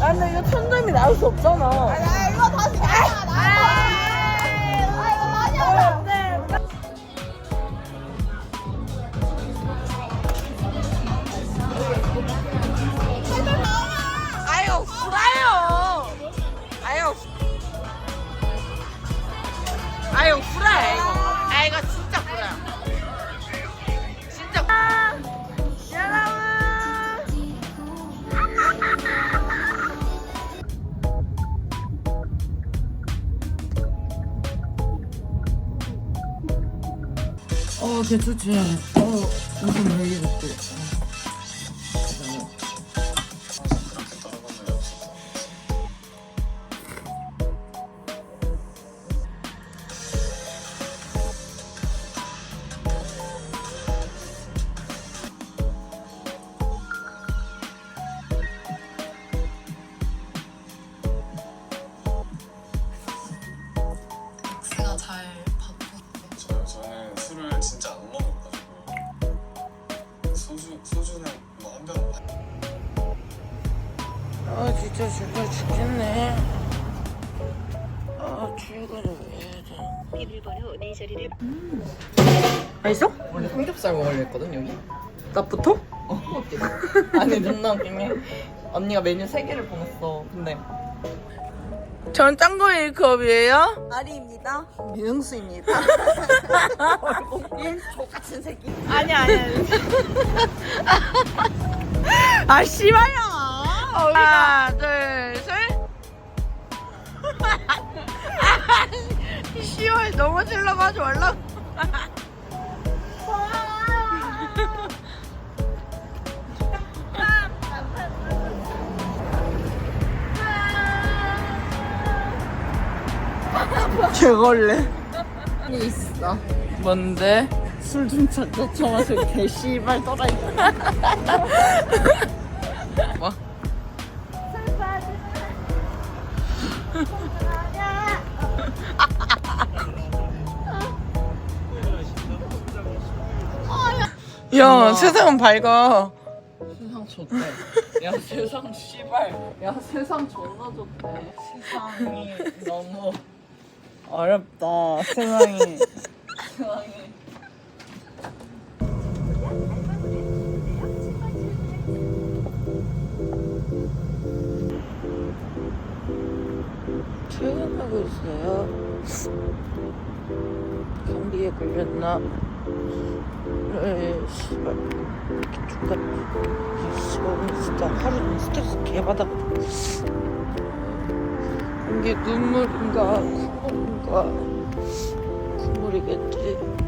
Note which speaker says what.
Speaker 1: 아 근데 이거 천점이 나올 수 없잖아.
Speaker 2: 이거
Speaker 1: 진짜 구라야. 진짜. 구라. 여러분. 어, 개 좋지. 어, 무슨 얘기 듣 아 진짜 죽어 죽겠네. 아 출근을 왜 해야 돼?
Speaker 3: 비밀번호 네 자리를
Speaker 1: 맛있어?
Speaker 4: 원래 삼겹살 먹으려 했거든 여기.
Speaker 1: 나부터?
Speaker 4: 어, 아니 존나 웃긴 게 언니가 메뉴 세 개를 보냈어. 근데
Speaker 1: 전 짱구 메이크업이에요.
Speaker 2: 아리입니다.
Speaker 4: 민흥수입니다. 얼굴 족같은 새끼.
Speaker 1: 아니 아니 아니. 아 씨발야. 하나 둘 셋. 씨발 넘어지려고 하지 말라고. 개걸레.
Speaker 4: 있어.
Speaker 1: 뭔데?
Speaker 4: 술 좀 찾자 처마서 개 씨발 떠다 있다.
Speaker 1: 뭐? 야, 세상은 밝아.
Speaker 4: 세상 좋대. 야 세상 씨발. 야 세상 존나 좋대. 세상이 너무 어렵다. 세상이. 세상이.
Speaker 1: 퇴근하고 있어요. 감기에 걸렸나? 에이, 씨발. 이렇게 죽겠 씨발, 오늘 진짜 하루 스트레스 개받아. 이게 눈물인가, 콧물인가, 콧물이겠지.